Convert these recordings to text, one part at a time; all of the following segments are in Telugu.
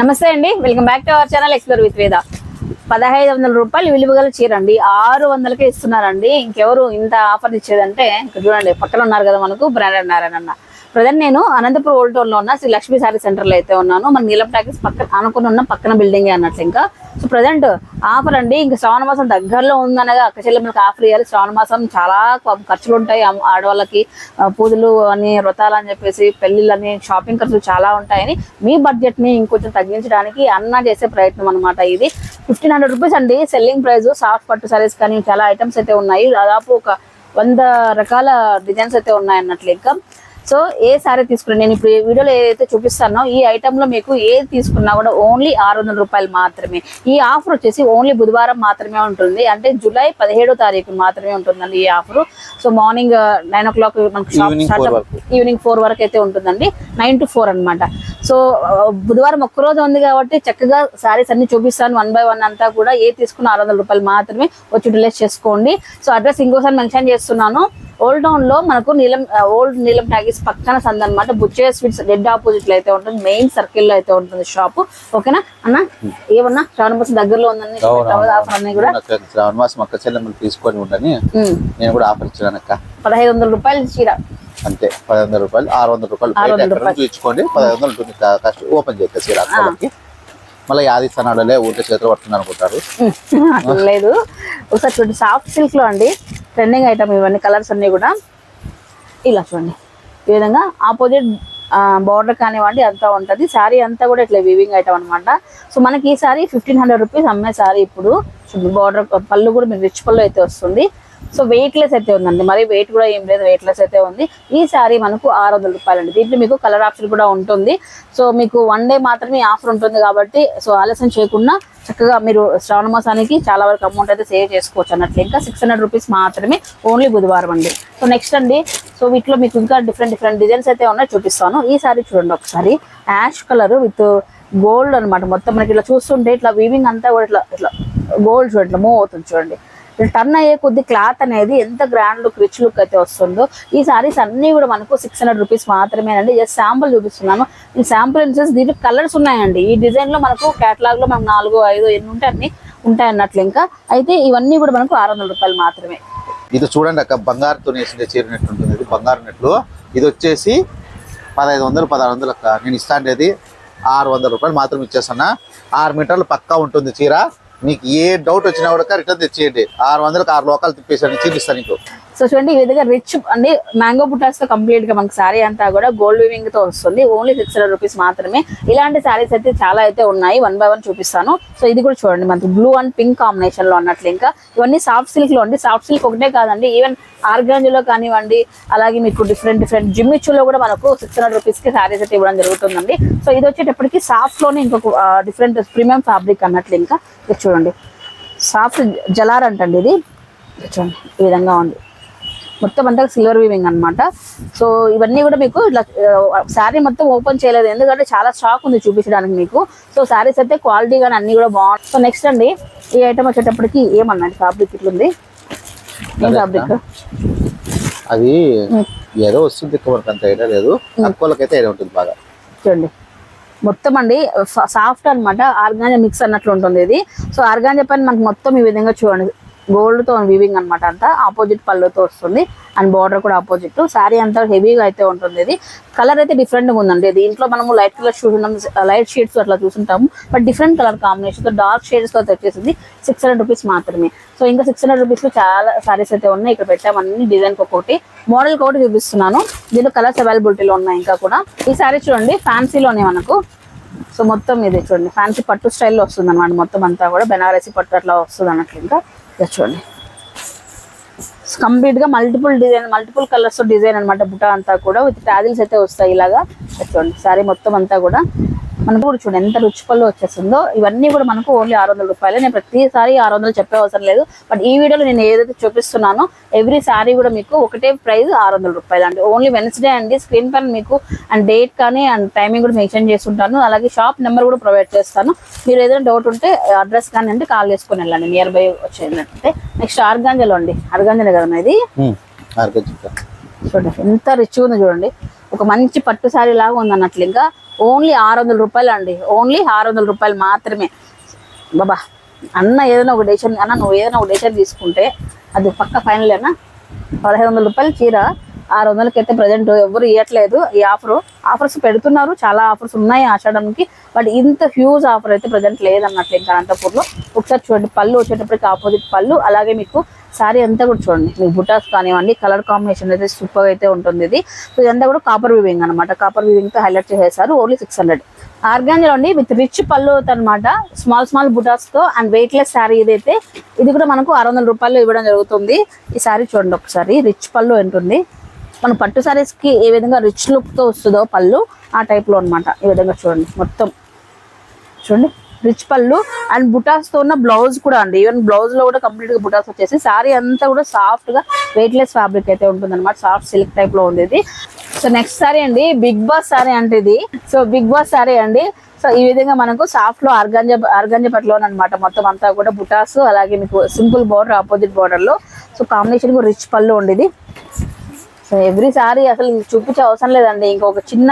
నమస్తే అండి. Welcome back to our channel explore with Veda పదహైదు వందల రూపాయలు విలువగల చీర అండి. ఆరు వందలకే ఇస్తున్నారండి. ఇంకెవరు ఇంత ఆఫర్ ఇచ్చేదంటే ఇంకా చూడండి పక్కన ఉన్నారు కదా మనకు బ్రాండెడ్ నారాయణ అన్న. ప్రజెంట్ నేను అనంతపురం ఓల్డ్ టౌన్లో ఉన్న శ్రీ లక్ష్మీ సారీ సెంటర్లో అయితే ఉన్నాను. మన నీలం టాకీస్ పక్కన అనుకుని ఉన్న పక్కన బిల్డింగ్ అన్నట్లు ఇంకా. సో ప్రజెంట్ ఆఫర్ అండి. ఇంకా శ్రావణ మాసం దగ్గరలో ఉందనగా అక్క చెల్లెమ్మలకి ఆఫర్ ఇవ్వాలి శ్రావణ మాసం చాలా ఖర్చులు ఉంటాయి. ఆడవాళ్ళకి పూజలు అని వ్రతాలు అని చెప్పేసి పెళ్ళిళ్ళని షాపింగ్ ఖర్చులు చాలా ఉంటాయని మీ బడ్జెట్ని ఇంకొంచెం తగ్గించడానికి అన్న చేసే ప్రయత్నం అనమాట ఇది. ఫిఫ్టీన్ హండ్రెడ్ రూపీస్ అండి. Selling price soft pattu saris కానీ చాలా ఐటమ్స్ అయితే ఉన్నాయి. దాదాపు ఒక వంద రకాల డిజైన్స్ అయితే ఉన్నాయి అన్నట్లు ఇంకా. సో ఏ సారీ తీసుకున్నా నేను ఇప్పుడు ఈ వీడియోలో ఏదైతే చూపిస్తానో ఈ ఐటమ్లో మీకు ఏది తీసుకున్నా కూడా ఓన్లీ ఆరు వందల రూపాయలు మాత్రమే. ఈ ఆఫర్ వచ్చేసి ఓన్లీ బుధవారం మాత్రమే ఉంటుంది. అంటే జూలై పదిహేడో తారీఖు మాత్రమే ఉంటుందండి ఈ offer so morning nine o'clock మనకు షాప్. ఈవినింగ్ ఫోర్ వరకు. అయితే ఉంటుందండి. నైన్ టు ఫోర్ అనమాట సో ఆ, బుధవారం ఒక్క రోజు ఉంది కాబట్టి చక్కగా శారీస్ అన్ని చూపిస్తాను. వన్ బై వన్ అంతా కూడా ఏ తీసుకున్న ఆరు వందల రూపాయలు మాత్రమే వచ్చి యూటిలైజ్ చేసుకోండి. సో అడ్రస్ ఇంకోసారి మెన్షన్ చేస్తున్నాను. ఓల్డ్ టౌన్లో మనకు నీలం ఓల్డ్ నీలం టాకీస్ పక్కన సంద అనమాట బుచ్చే స్వీట్స్ డెడ్ ఆపోజిట్లో అయితే ఉంటుంది. మెయిన్ సర్కిల్లో అయితే ఉంటుంది షాప్ ఓకేనా? అన్న ఏమన్నా? శ్రావణ మాసం దగ్గరలో ఉందని ఆఫర్ అన్ని కూడా. శ్రావణ మాసం అక్క చెల్లెమ్మలు తీసుకొని ఉండని నేను కూడా ఆఫర్ ఇచ్చాను అక్క. పదహైదు వందల రూపాయలు చీర. అంతే పది వందల రూపాయలు ఆరు వందల రూపాయలు ఆరు బయట వందల ఉంటుంది కా- కష్ట ఓపెన్ చేస్తే సీర అక్కడికి మళ్ళీ యాది స్థానాలే ఊరికే చేతులు పడుతుంది అనుకుంటారు. లేదు. ఒకసారి చూడండి సాఫ్ట్ సిల్క్లో అండి. ట్రెండింగ్ ఐటమ్ ఇవన్నీ కలర్స్ అన్ని కూడా ఇలా చూడండి. ఈ విధంగా ఆపోజిట్ బార్డర్ కానివ్వండి అంతా ఉంటుంది. శారీ అంతా కూడా ఇట్లా వివింగ్ ఐటమ్ అనమాట సో మనకి ఈ సారీ ఫిఫ్టీన్ హండ్రెడ్ రూపీస్ అమ్మే శారీ ఇప్పుడు. బార్డర్ పళ్ళు కూడా మీకు రిచ్ పళ్ళు అయితే వస్తుంది. సో వెయిట్లెస్ అయితే ఉందండి. మరి వెయిట్ కూడా ఏం లేదు వెయిట్లెస్ అయితే ఉంది. ఈ శారీ మనకు ఆరు వందల రూపాయలు అండి దీంట్లో మీకు కలర్ ఆప్షన్ కూడా ఉంటుంది. సో మీకు వన్ డే మాత్రమే ఆఫర్ ఉంటుంది కాబట్టి సో ఆలస్యం చేయకుండా చక్కగా మీరు శ్రావణ మాసానికి చాలా వరకు అమౌంట్ అయితే సేవ్ చేసుకోవచ్చు అన్నట్లు. ఇంకా సిక్స్ హండ్రెడ్ రూపీస్ మాత్రమే ఓన్లీ బుధవారం అండి. సో నెక్స్ట్ అండి. సో వీటిలో మీకు ఇంకా డిఫరెంట్ డిఫరెంట్ డిజైన్స్ అయితే ఉన్నాయి చూపిస్తాను. ఈ సారీ చూడండి ఒకసారి. యాష్ కలర్ విత్ గోల్డ్ అన్నమాట. మొత్తం మనకి ఇట్లా చూస్తుంటే ఇట్లా వీవింగ్ అంతా కూడా ఇట్లా ఇట్లా గోల్డ్ చూడండి మూవ్ అవుతుంది చూడండి. టర్న్ అయ్యే కొద్ది క్లాత్ అనేది ఎంత గ్రాండ్ లుక్ రిచ్ లుక్ అయితే వస్తుందో ఈ సారీస్ అన్నీ కూడా మనకు సిక్స్ హండ్రెడ్ రూపీస్ మాత్రమేనండి. జస్ట్ శాంపుల్ చూపిస్తున్నాను. ఈ శాంపుల్ ఇన్సెన్స్ దీనికి కలర్స్ ఉన్నాయండి. ఈ డిజైన్లో మనకు కేటలాగ్లో మనకు నాలుగు ఐదు ఎన్ని ఉంటాయి అన్ని ఉంటాయి అన్నట్లు ఇంకా. అయితే ఇవన్నీ కూడా మనకు ఆరు వందల రూపాయలు మాత్రమే. ఇది చూడండి అక్క బంగారుతో వేసిన చీరనట్టు ఉంటుంది ఇది బంగారు నెట్లు ఇది వచ్చేసి పదహైదు వందలు పదహారు వందలు అక్క. నేను ఇస్తాండేది ఆరు వందల రూపాయలు మాత్రం ఇచ్చేస్తున్నా. ఆరు మీటర్లు పక్కా ఉంటుంది చీర. మీకు ఏ డౌట్ వచ్చినా కూడా రిటర్న్ తెచ్చేయండి. ఆరు వందలకు ఆరు లోకాలు తిప్పేసాను చూపిస్తాను నీకు. సో చూడండి ఈ విధంగా రిచ్ అండి మ్యాంగో బుటాస్తో కంప్లీట్గా కంప్లీట్గా మనకి సారీ అంతా కూడా గోల్డ్ వివింగ్తో వస్తుంది. ఓన్లీ సిక్స్ హండ్రెడ్ రూపీస్ మాత్రమే. ఇలాంటి సారీస్ అయితే చాలా అయితే ఉన్నాయి. వన్ బై వన్ చూపిస్తాను. సో ఇది కూడా చూడండి మనకి బ్లూ అండ్ పింక్ కాంబినేషన్లో ఉన్నట్లు ఇంకా. ఇవన్నీ సాఫ్ట్ సిల్క్లో అండి. సాఫ్ట్ సిల్క్ ఒకటే కాదండి. ఈవెన్ ఆర్గాంజలో కానివ్వండి అలాగే మీకు డిఫరెంట్ డిఫరెంట్ జిమ్మిచ్చులో కూడా మనకు సిక్స్ హండ్రెడ్ రూపీస్కి సారీస్ అయితే ఇవ్వడం జరుగుతుందండి. సో ఇది వచ్చేటప్పటికి సాఫ్ట్లోనే ఇంకొక డిఫరెంట్ ప్రీమియం ఫ్యాబ్రిక్ అన్నట్లు ఇంకా. చూడండి. సాఫ్ట్ జలార్ అంటండి ఇది చూడండి ఈ విధంగా ఉంది. మొత్తం అంతా సిల్వర్ వీవింగ్ అన్నమాట. సో ఇవన్నీ కూడా మీకు ఇట్లా శారీ మొత్తం ఓపెన్ చేయలేదు. ఎందుకంటే చాలా స్టాక్ ఉంది చూపించడానికి మీకు. సో శారీస్ అయితే క్వాలిటీ కానీ అన్ని కూడా బాగుంటాయి సో నెక్స్ట్ అండి ఈ ఐటమ్ వచ్చేటప్పటికి ఏమన్నాడు? ఫ్యాబ్రిక్ ఇట్లుంది. ఏం అదే ఫ్యాబ్రిక్ అది ఏదో వస్తుంది అంత ఐడియా లేదు. తక్కువలకైతే ఐడియా ఉంటుంది బాగా. చూడండి. మొత్తం అండి సాఫ్ట్ అన్నమాట. ఆర్గాంజా మిక్స్ అన్నట్లు ఉంటుంది ఇది. సో ఆర్గాంజా పైన మనకు మొత్తం ఈ విధంగా చూడండి. గోల్డ్తో వీవింగ్ అన్నమాట అంతా. ఆపోజిట్ పళ్ళుతో వస్తుంది. అండ్ బార్డర్ కూడా ఆపోజిట్ శారీ అంతా హెవీగా అయితే ఉంటుంది ఇది. కలర్ అయితే డిఫరెంట్గా ఉందండి. దీంట్లో మనము లైట్ కలర్ చూసుకుంటాం లైట్ షేడ్స్ అట్లా చూసుంటాము. బట్ డిఫరెంట్ కలర్ కాంబినేషన్తో డార్క్ షేడ్స్తో వచ్చేసింది సిక్స్ హండ్రెడ్ రూపీస్ మాత్రమే. సో ఇంకా సిక్స్ హండ్రెడ్ రూపీస్లో చాలా సారీస్ అయితే ఉన్నాయి. ఇక్కడ పెట్టామన్ని డిజైన్ ఒక్కొక్కటి. మోడల్ ఒకటి చూపిస్తున్నాను. దీంట్లో కలర్స్ అవైలబిలిటీలో ఉన్నాయి ఇంకా కూడా. ఈ సారీ చూడండి ఫ్యాన్సీలోనే మనకు. సో మొత్తం ఇది చూడండి. ఫ్యాన్సీ పట్టు స్టైల్లో వస్తుంది అనమాట మొత్తం అంతా కూడా. బెనారసీ పట్టు అట్లా వస్తుంది అన్నట్లు ఇంకా. చూడండి కంప్లీట్గా multiple design multiple colours design అనమాట బుట్ట అంతా కూడా విత్ టాజిల్స్ అయితే వస్తాయి ఇలాగా. చూడండి సారీ మొత్తం అంతా కూడా మనకు కూడా చూడండి ఎంత రుచి పళ్ళు వచ్చేస్తుందో ఇవన్నీ కూడా మనకు ఓన్లీ ఆరు వందల రూపాయలు. నేను ప్రతిసారి ఆరు వందలు చెప్పే అవసరం లేదు. బట్ ఈ వీడియోలో నేను ఏదైతే చూపిస్తున్నానో ఎవ్రీ సారీ కూడా మీకు ఒకటే ప్రైస్ ఆరు వందల రూపాయలు అండి. ఓన్లీ వెన్స్డే అండి. స్క్రీన్ పైన మీకు అండ్ డేట్ కానీ అండ్ టైమింగ్ కూడా మెన్షన్ చేస్తుంటాను. అలాగే షాప్ నెంబర్ కూడా ప్రొవైడ్ చేస్తాను. మీరు ఏదైనా డౌట్ ఉంటే అడ్రస్ కానీ అంటే కాల్ చేసుకుని వెళ్ళండి. నియర్ బై వచ్చేదంటే నెక్స్ట్ ఆర్గాంజలో అండి. ఆర్గాంజనే కదా ఇది. చూడండి ఎంత రిచ్ ఉంది చూడండి. ఒక మంచి పట్టు శారీ లాగా ఉంది అన్నట్లు ఇంకా ఓన్లీ ఆరు వందల రూపాయలు అండి. ఓన్లీ ఆరు వందల రూపాయలు మాత్రమే. బాబా అన్న ఏదైనా ఒక డెసిషన్ అన్న నువ్వు ఏదైనా ఒక డెసిషన్ తీసుకుంటే అది పక్క ఫైనల్ అన్న పదహైదు వందల రూపాయల చీర ఆరు వందలకి అయితే ప్రజెంట్ ఎవరు ఇవ్వట్లేదు ఈ ఆఫర్ ఆఫర్స్ పెడుతున్నారు. చాలా ఆఫర్స్ ఉన్నాయి ఆషాఢంకి బట్ ఇంత హ్యూజ్ ఆఫర్ అయితే ప్రజెంట్ లేదన్నట్లు ఇంకా అనంతపూర్లో. ఒకసారి చూడండి పళ్ళు వచ్చేటప్పటికి ఆపోజిట్ పళ్ళు. అలాగే మీకు శారీ అంతా కూడా చూడండి. మీకు బుటాస్ కానివ్వండి కలర్ కాంబినేషన్ అయితే సూపర్ అయితే ఉంటుంది ఇది. సో ఇదంతా కూడా కాపర్ వివింగ్ అనమాట కాపర్ వివింగ్తో హైలైట్ చేసేసారు. Only six hundred. ఆర్గాంజలో అండి విత్ రిచ్ పళ్ళు అనమాట స్మాల్ స్మాల్ బుటాస్తో అండ్ వెయిట్ లెస్ శారీ ఇదైతే ఇది కూడా మనకు ఆరు వందల రూపాయలు ఇవ్వడం జరుగుతుంది. ఈ శారీ చూడండి ఒకసారి రిచ్ పళ్ళు ఉంటుంది మన పట్టు శారీస్కి కి ఏ విధంగా రిచ్ లుక్తో వస్తుందో పళ్ళు ఆ టైప్లో లో ఈ విధంగా చూడండి. మొత్తం చూడండి. రిచ్ పళ్ళు అండ్ బుటాస్తో ఉన్న బ్లౌజ్ కూడా అండి. ఈవెన్ బ్లౌజ్లో కూడా కంప్లీట్గా బుటాస్ వచ్చేసి సారీ అంతా కూడా సాఫ్ట్గా వెయిట్ లెస్ ఫ్యాబ్రిక్ అయితే ఉంటుంది అనమాట సాఫ్ట్ సిల్క్ టైప్లో ఉంది ఇది సో నెక్స్ట్ సారీ అండి బిగ్ బాస్ సారీ అంటే ఇది. సో బిగ్ బాస్ సారీ అండి. సో ఈ విధంగా మనకు సాఫ్ట్లో ఆర్గాంజ ఆర్గాంజ పట్టులో అనమాట మొత్తం అంతా కూడా బుటాస్ అలాగే మీకు సింపుల్ బార్డర్ ఆపోజిట్ బార్డర్లో. సో కాంబినేషన్ రిచ్ పళ్ళు ఉండేది. ఎవ్రీ సారీ అసలు చూపించే అవసరం లేదండి. ఇంకొక చిన్న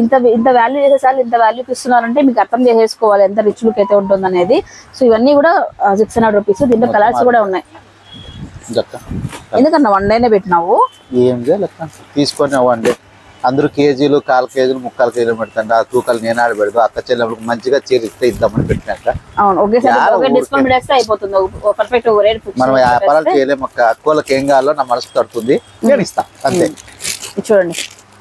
ఇంత ఇంత వాల్యూ చేసేసారి ఇంత వాల్యూకి ఇస్తున్నారంటే మీకు అర్థం చేసేసుకోవాలి ఎంత రిచ్ లుక్ అయితే ఉంటుంది అనేది సో ఇవన్నీ కూడా సిక్స్ హండ్రెడ్ రూపీస్ దీంట్లో కలర్స్ కూడా ఉన్నాయి. ఎందుకన్నా వన్ డేనే పెట్టినావు? ఏం తీసుకొని అవ్వండి అందరూ కేజీలు కాలు కేజీలు ముక్కాలు కేజీలు పెడతాండి ఆ తూకాలు నేను ఆడ పెడదు అక్క చెల్లెమ్మలకు మంచిగా చీర ఇస్తే ఇద్దామని ఫిక్స్ మనం వ్యాపారాలు చేయలేము అక్క అక్కలకి ఏం కావాలో నా మనసు తడుతుంది నేను ఇస్తా అంతే. చూడండి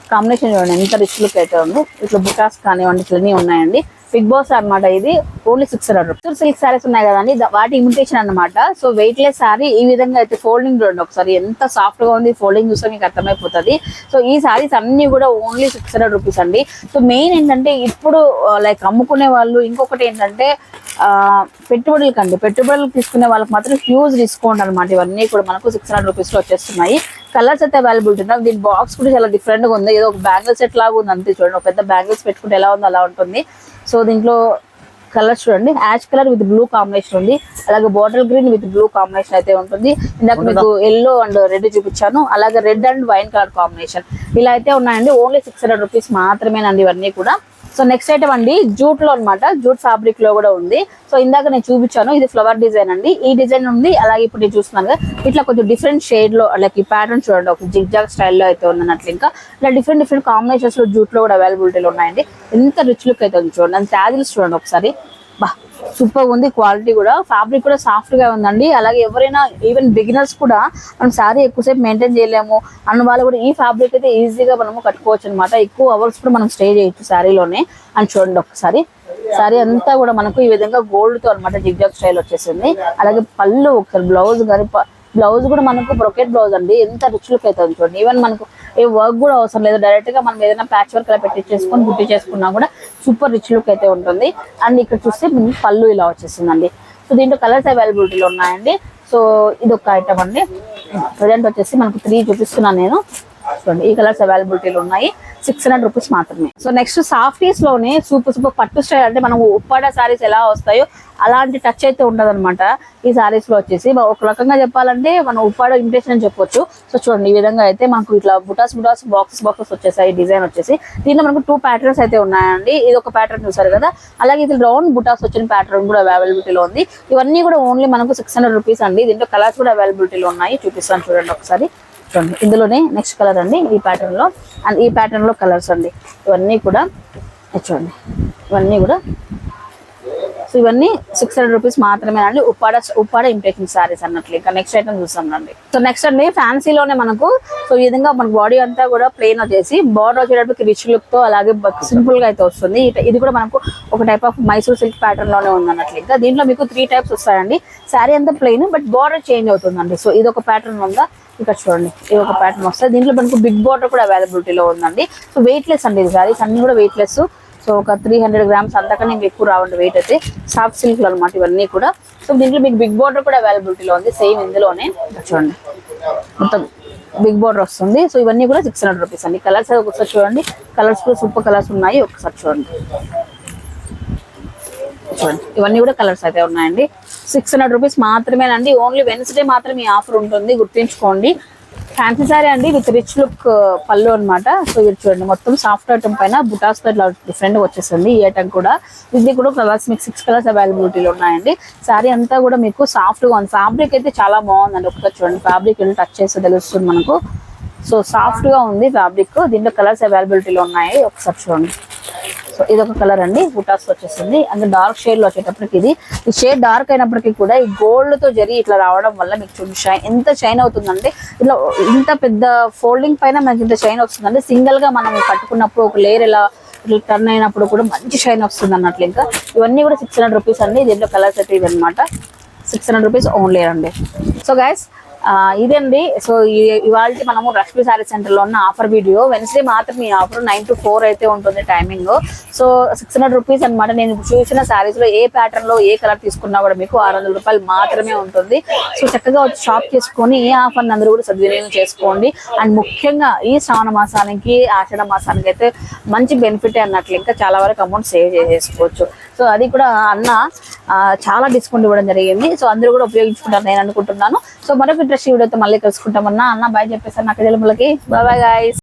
కాంబినేషన్ చూడండి ఎంత రిచ్ లుక్ అయితే ఉంది ఇట్లా బుటాస్ కానివ్వండి ఇట్లన్నీ ఉన్నాయండి. బిగ్ బాస్ అన్నమాట ఇది. Only six hundred rupees silk sarees ఉన్నాయి కదండి. వాటి ఇమిటేషన్ అనమాట సో వెయిట్ లెస్ సారీ ఈ విధంగా అయితే ఫోల్డింగ్ చూడండి ఒకసారి. ఎంత సాఫ్ట్గా ఉంది ఫోల్డింగ్ చూస్తే మీకు అర్థమైపోతుంది. సో ఈ సారీస్ అన్ని కూడా ఓన్లీ సిక్స్ హండ్రెడ్ రూపీస్ అండి. సో మెయిన్ ఏంటంటే ఇప్పుడు లైక్ అమ్ముకునే వాళ్ళు ఇంకొకటి ఏంటంటే పెట్టుబడులకండి పెట్టుబడులకి అండి పెట్టుబడులు తీసుకునే వాళ్ళకి మాత్రం హ్యూజ్ డిస్కౌంట్ అనమాట ఇవన్నీ కూడా మనకు సిక్స్ హండ్రెడ్ రూపీస్లో వచ్చేస్తున్నాయి. కలర్స్ అయితే అవైలబిలిటీ ఉన్నాయి. దీని బాక్స్ కూడా చాలా డిఫరెంట్గా ఉంది. ఏదో ఒక బ్యాంగిల్ సెట్ లాగా ఉంది అంతే చూడండి. ఒక పెద్ద బ్యాంగిల్స్ పెట్టుకుంటే ఎలా ఉందో అలా ఉంటుంది. సో దీంట్లో కలర్స్ చూడండి. Ash colour with blue combination ఉంది. అలాగే bottle green with blue combination అయితే ఉంటుంది. ఇందాక మీకు ఎల్లో అండ్ రెడ్ చూపించాను. అలాగే red and wine colour combination ఇలా అయితే ఉన్నాయండి. ఓన్లీ సిక్స్ హండ్రెడ్ రూపీస్ మాత్రమేనండి ఇవన్నీ కూడా. సో నెక్స్ట్ ఐటమ్ అండి జూట్లో అనమాట జూట్ ఫ్యాబ్రిక్లో కూడా ఉంది. సో ఇందాక నేను చూపించాను ఇది ఫ్లవర్ డిజైన్ అండి. ఈ డిజైన్ ఉంది అలాగే ఇప్పుడు నేను చూస్తున్నాను కదా. ఇట్లా కొంచెం డిఫరెంట్ షేడ్లో లైక్ ఈ ప్యాటర్న్ చూడండి ఒక జిగ్ జాగ్ స్టైల్లో అయితే ఉందన్నట్లు ఇంకా. ఇలా డిఫరెంట్ డిఫరెంట్ కాంబినేషన్స్లో జూట్లో కూడా అవైలబిలిటీలో ఉన్నాయండి. ఎంత రిచ్ లుక్ అయితే ఉంది చూడండి అండ్ శారీస్ చూడండి ఒకసారి. బా సూపర్ ఉంది క్వాలిటీ కూడా. ఫ్యాబ్రిక్ కూడా సాఫ్ట్గా ఉందండి. అలాగే ఎవరైనా ఈవెన్ బిగినర్స్ కూడా మనం శారీ ఎక్కువసేపు మెయింటైన్ చేయలేము అన్న వాళ్ళు కూడా ఈ ఫ్యాబ్రిక్ అయితే ఈజీగా మనము కట్టుకోవచ్చు అనమాట ఎక్కువ అవర్స్ కూడా మనం స్టే చేయొచ్చు శారీలోనే. అని చూడండి ఒకసారి సారీ అంతా కూడా మనకు ఈ విధంగా గోల్డ్తో అనమాట జిగ్జాగ్ స్టైల్ వచ్చేసింది. అలాగే పళ్ళు ఒకసారి బ్లౌజ్ కానీ బ్లౌజ్ కూడా మనకు బ్రొకెట్ బ్లౌజ్ అండి. ఎంత రిచ్ అవుతుంది చూడండి. ఈవెన్ మనకు ఏ వర్క్ కూడా అవసరం లేదు. డైరెక్ట్గా మనం ఏదైనా ప్యాచ్ వర్క్ అలా పెట్టించేసుకొని గుట్టి చేసుకున్నా కూడా సూపర్ రిచ్ లుక్ అయితే ఉంటుంది. అండ్ ఇక్కడ చూస్తే పళ్ళు ఇలా వచ్చేసిందండి. సో దీంట్లో కలర్స్ అవైలబిలిటీలో ఉన్నాయండి. సో ఇది ఒక ఐటమ్ అండి. ప్రజెంట్ వచ్చేసి మనకు త్రీ చూపిస్తున్నాను నేను. చూడండి ఈ కలర్స్ అవైలబిలిటీలు ఉన్నాయి. సిక్స్ హండ్రెడ్ రూపీస్ మాత్రమే. సో నెక్స్ట్ సాఫ్టీస్లోనే సూపర్ సూపర్ పట్టు స్టైల్ అంటే మనం ఉప్పాడ సారీస్ ఎలా వస్తాయో అలాంటి టచ్ అయితే ఉండదు ఈ సారీస్లో వచ్చేసి ఒక రకంగా చెప్పాలంటే మనం ఉప్పాడ ఇంప్రెషన్ అని చెప్పొచ్చు. సో చూడండి ఈ విధంగా అయితే మనకు ఇట్లా బుటాస్ బుటాస్ బాక్సెస్ బాక్సెస్ వచ్చేసాయి డిజైన్ వచ్చేసి. దీంట్లో మనకు టూ ప్యాటర్న్స్ అయితే ఉన్నాయండి. ఇది ఒక ప్యాటర్న్ చూసారు కదా? అలాగే ఇది రౌండ్ బుటాస్ వచ్చిన ప్యాటర్న్ కూడా అవైలబిలిటీలో ఉంది. ఇవన్నీ కూడా ఓన్లీ మనకు సిక్స్ హండ్రెడ్ రూపీస్ అండి. దీంట్లో కలర్స్ కూడా అవైలబిలిటీలో ఉన్నాయి. చూపిస్తాను చూడండి ఒకసారి. చూడండి ఇందులోనే నెక్స్ట్ కలర్ అండి ఈ ప్యాటర్న్లో. అండ్ ఈ ప్యాటర్న్లో కలర్స్ అండి. ఇవన్నీ కూడా చూడండి. ఇవన్నీ కూడా. సో ఇవన్నీ సిక్స్ హండ్రెడ్ రూపీస్ మాత్రమే అండి. ఉప్పాడ ఉప్పాడ ఇంప్రెషన్ సారీస్ అన్నట్లు. ఇంకా నెక్స్ట్ ఐటమ్ చూస్తాం రండి. సో నెక్స్ట్ అండి ఫ్యాన్సీలోనే మనకు. సో ఈ విధంగా మన బాడీ అంతా కూడా ప్లెయిన్ వచ్చేసి బార్డర్ వచ్చేటప్పటికి రిచ్ లుక్తో అలాగే సింపుల్గా అయితే వస్తుంది. ఇది కూడా మనకు ఒక టైప్ ఆఫ్ మైసూర్ సిల్క్ ప్యాటర్న్లోనే ఉంది అన్నట్లు ఇంకా దీంట్లో మీకు త్రీ టైప్స్ వస్తాయండి. శారీ అంతా ప్లెయిన్ బట్ బార్డర్ చేంజ్ అవుతుందండి. సో ఇది ఒక ప్యాటర్న్ ఉందా? ఇక్కడ చూడండి ఇది ఒక ప్యాటర్న్ వస్తుంది. దీంట్లో మనకు బిగ్ బాటర్ కూడా అవైలబిలిటీలో ఉందండి. సో వెయిట్ లెస్ అండి ఇది సారీస్ అన్ని కూడా వెయిట్ లెస్ సో ఒక త్రీ హండ్రెడ్ గ్రామ్స్ అంతకన్నా మీకు ఎక్కువ రావండి వెయిట్ అయితే. సాఫ్ట్ సిల్క్ అనమాట ఇవన్నీ కూడా. సో దీంట్లో మీకు బిగ్ బాటర్ కూడా అవైలబిలిటీలో ఉంది. సేమ్ ఇందులోనే. చూడండి. మొత్తం బిగ్ బార్డర్ వస్తుంది. సో ఇవన్నీ కూడా సిక్స్ హండ్రెడ్ రూపీస్ అండి. కలర్స్ ఒకసారి చూడండి. కలర్స్ కూడా సూపర్ కలర్స్ ఉన్నాయి. ఒకసారి చూడండి. చూడండి ఇవన్నీ కూడా కలర్స్ అయితే ఉన్నాయండి. సిక్స్ హండ్రెడ్ రూపీస్ మాత్రమేనండి. ఓన్లీ వెన్స్డే మాత్రం ఈ ఆఫర్ ఉంటుంది. గుర్తుంచుకోండి. ఫ్యాన్సీ సారీ అండి. విత్ రిచ్ లుక్ పళ్ళు అనమాట సో ఇది చూడండి. మొత్తం సాఫ్ట్ ఐటమ్ పైన బుటాస్తో ఇట్లా డిఫరెంట్ వచ్చేసింది. ఈ ఐటమ్ కూడా. ఇది కూడా కలర్స్ మీకు సిక్స్ కలర్స్ అవైలబిలిటీలో ఉన్నాయండి. సారీ అంతా కూడా మీకు సాఫ్ట్గా ఉంది. ఫ్యాబ్రిక్ అయితే చాలా బాగుందండి. ఒకసారి చూడండి. ఫ్యాబ్రిక్ వెళ్ళి టచ్ చేస్తే తెలుస్తుంది మనకు. సో సాఫ్ట్గా ఉంది ఫ్యాబ్రిక్ దీంట్లో కలర్స్ అవైలబిలిటీలో ఉన్నాయి. ఒకసారి చూడండి. సో ఇది ఒక కలర్ అండి. బుటాస్ వచ్చేసింది. అండ్ డార్క్ షేడ్లో వచ్చేటప్పటికి ఇది. ఈ షేడ్ డార్క్ అయినప్పటికీ కూడా ఈ గోల్డ్తో జరిగి ఇట్లా రావడం వల్ల మీకు చూడండి షైన్ ఎంత షైన్ అవుతుందంటే ఇట్లా ఇంత పెద్ద ఫోల్డింగ్ పైన మనకి ఇంత షైన్ వస్తుందంటే సింగిల్గా మనం కట్టుకున్నప్పుడు ఒక లేయర్ ఇలా ఇట్లా టర్న్ అయినప్పుడు కూడా మంచి షైన్ వస్తుంది అన్నట్లు ఇంకా. ఇవన్నీ కూడా సిక్స్ హండ్రెడ్ రూపీస్ అండి. దీంట్లో కలర్స్ అయితే ఇవి అనమాట సిక్స్ హండ్రెడ్ రూపీస్ ఓన్లీ అండి. సో గైస్ ఇదండి. సో ఇవాళ మనము రష్మి శారీ సెంటర్లో ఉన్న ఆఫర్ వీడియో. వెన్స్డే మాత్రం ఈ ఆఫర్ నైన్ టు ఫోర్ అయితే ఉంటుంది timing so six hundred rupees అనమాట నేను చూసిన శారీస్లో ఏ ప్యాటర్న్లో ఏ కలర్ తీసుకున్నా కూడా మీకు ఆరు వందల రూపాయలు మాత్రమే ఉంటుంది. సో చక్కగా వచ్చి షాప్ చేసుకొని ఏ ఆఫర్ అందరూ కూడా సద్వినియోగం చేసుకోండి. అండ్ ముఖ్యంగా ఈ శ్రావణ మాసానికి ఆషాఢ మాసానికి అయితే మంచి బెనిఫిట్ అన్నట్లు ఇంకా చాలా వరకు అమౌంట్ సేవ్ చేసేసుకోవచ్చు. సో అది కూడా అన్న చాలా డిస్కౌంట్ ఇవ్వడం జరిగింది. సో అందరూ కూడా ఉపయోగించుకుంటారు నేను అనుకుంటున్నాను. సో మరొక ఇంట్రెస్ట్ వీడియోతో మళ్ళీ కలుసుకుంటామన్నా అన్న. బాయ్ చెప్పేసాను నాకు తెలుపులకి బాయ్ బాయ్ గాయస్